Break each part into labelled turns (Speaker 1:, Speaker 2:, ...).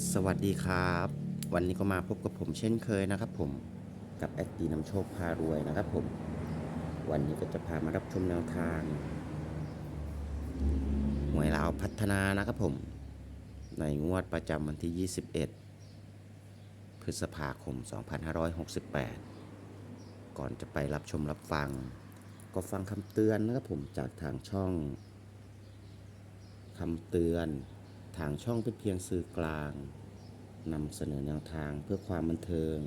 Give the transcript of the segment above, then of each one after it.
Speaker 1: สวัสดีครับ วันนี้ก็มาพบกับผมเช่นเคยนะครับ ผมกับแอดดีนำโชคพารวยนะครับ ผม วันนี้ก็จะพามารับชมแนวทางหวยลาวพัฒนานะครับผม ในงวดประจำวันที่ 21 พฤษภาคม 2568 ก่อนจะไปรับชมรับฟัง ก็ฟังคำเตือนนะครับผมจากทางช่องคำเตือน ทางช่องเป็นเพียงสื่อกลางนำเสนอแนวทางเพื่อความบันเทิง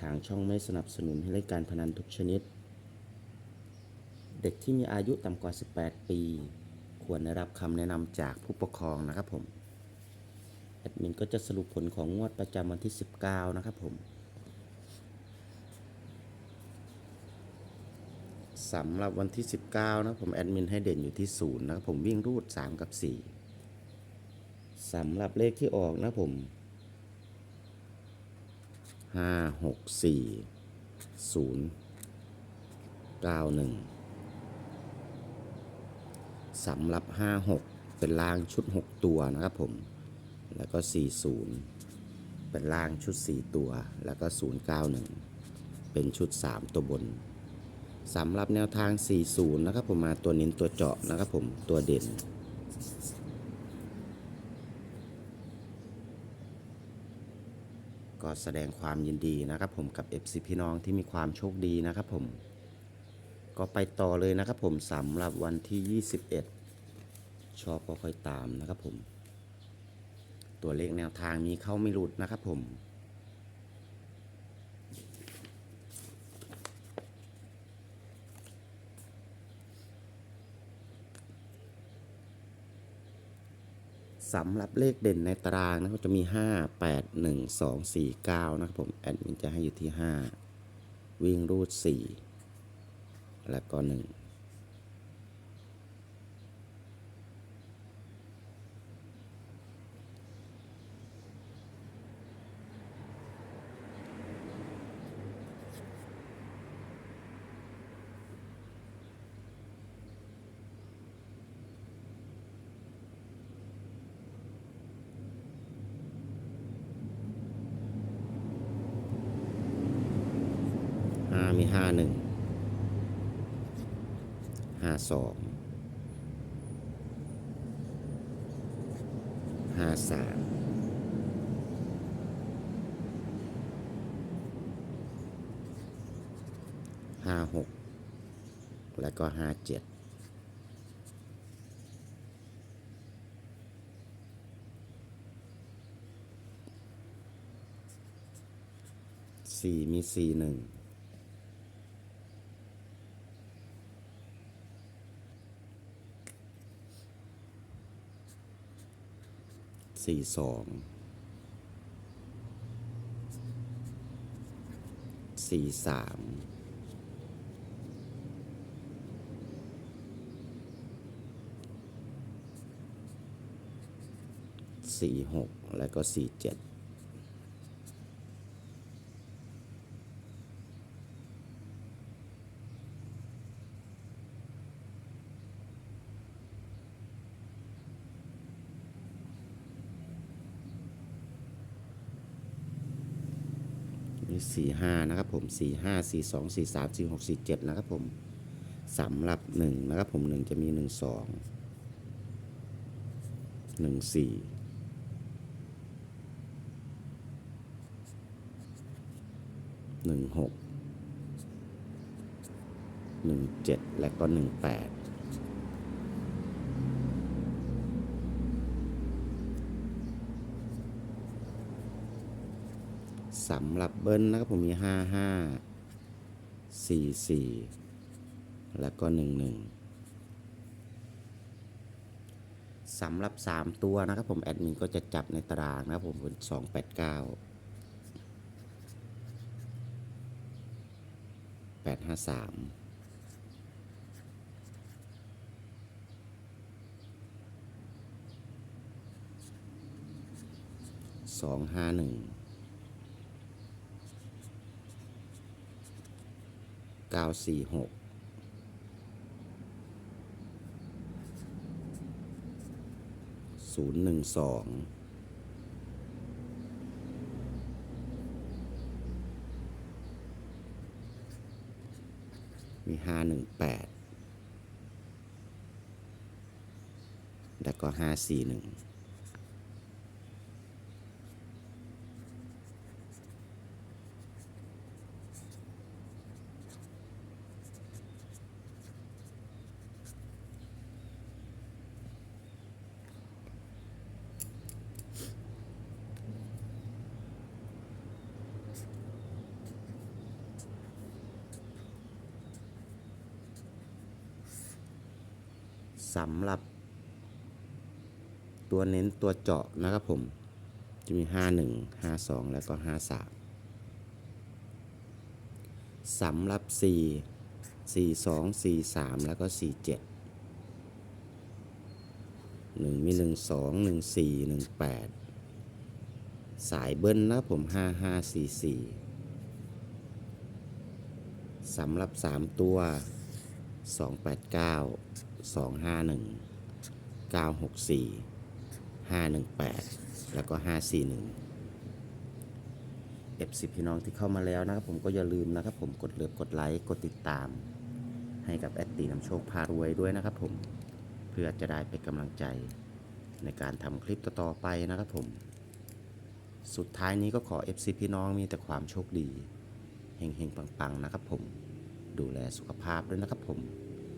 Speaker 1: ทางช่องไม่สนับสนุนให้เล่นการพนันทุกชนิด เด็กที่มีอายุต่ำกว่า 18 ปี ควรได้รับคำแนะนำจากผู้ปกครองนะครับผม แอดมินก็จะสรุปผลของงวดประจำวันที่ 19 นะครับผมสำหรับวันที่ 19 นะผมแอดมินให้เด่นอยู่ที่ 0 นะครับผมวิ่งรูด 3 กับ 4 สำหรับเลขที่ออกนะผม5 6 4 0 9 1สำหรับ5 6เป็นล่างชุด6ตัวนะครับผม แล้วก็40เป็นล่างชุด4ตัว แล้วก็091เป็นชุด3ตัวบนสำหรับแนวทาง 40 นะครับผมมาตัวเน้นตัวเจาะนะครับผมตัวเด่น ก็แสดงความยินดีนะครับผมกับ FC พี่น้องที่มีความโชคดีนะครับผม ก็ไปต่อเลยนะครับผมสำหรับวันที่ 21 ชอบก็ค่อยตามนะครับผม ตัวเลขแนวทางมีเข้าไม่หลุดนะครับผม สำหรับเลขเด่นในตารางนะครับจะมี 5 8 1 2 4 9 นะครับผมแอดมินจะให้อยู่ที่ 5 วิ่งรูด 4 แล้วก็ 1 มีห้าหนึ่งห้าสองห้าสามห้าหกแล้วก็ห้าเจ็ดสี่มีสี่หนึ่ง สี่สองสี่สามสี่หกและก็สี่เจ็ด สี่ห้านะครับผมสี่ห้าสี่สองสี่สามสี่หกสี่เจ็ดนะครับผมสำหรับหนึ่งนะครับผมหนึ่งจะมีหนึ่งสองหนึ่งสี่หนึ่งหกหนึ่งเจ็ดและก็หนึ่งแปด สำหรับเบิ้ลนะครับผมมีห้าห้าสี่สี่แล้วก็หนึ่งหนึ่งสำหรับสามตัวนะครับผม แอดมินก็จะจับในตารางนะครับผมเป็นสองแปดเก้าแปดห้าสามสองห้าหนึ่ง เก้าสี่หกศูนย์หนึ่งสองมีห้าหนึ่งแปดแล้วก็ห้าสี่หนึ่ง สำหรับ ตัวเน้นตัวเจาะนะครับผม จะมีห้าหนึ่งห้าสองแล้วก็ห้าสามสำหรับสี่สี่สองสี่สามแล้วก็สี่เจ็ดหนึ่งมีหนึ่งสองหนึ่งสี่หนึ่งแปดสายเบิ้ลนะครับผมห้าห้าสี่สี่สำหรับสามตัว สองแปดเก้าสองห้าหนึ่งเก้าหกสี่518แล้วก็541 F10 พี่น้องที่เข้ามาแล้วนะครับผมก็อย่าลืมนะครับผมกดเลือกกดไลค์กดติดตาม ให้กับแอดตีนำโชคพารวยด้วยนะครับผมเพื่อจะได้เป็นกำลังใจในการทำคลิปต่อๆไปนะครับผม สุดท้ายนี้ก็ขอ FC พี่น้องมีแต่ความโชคดี เฮงๆ ปัง ๆ นะครับผม ดูแลสุขภาพด้วยนะครับผม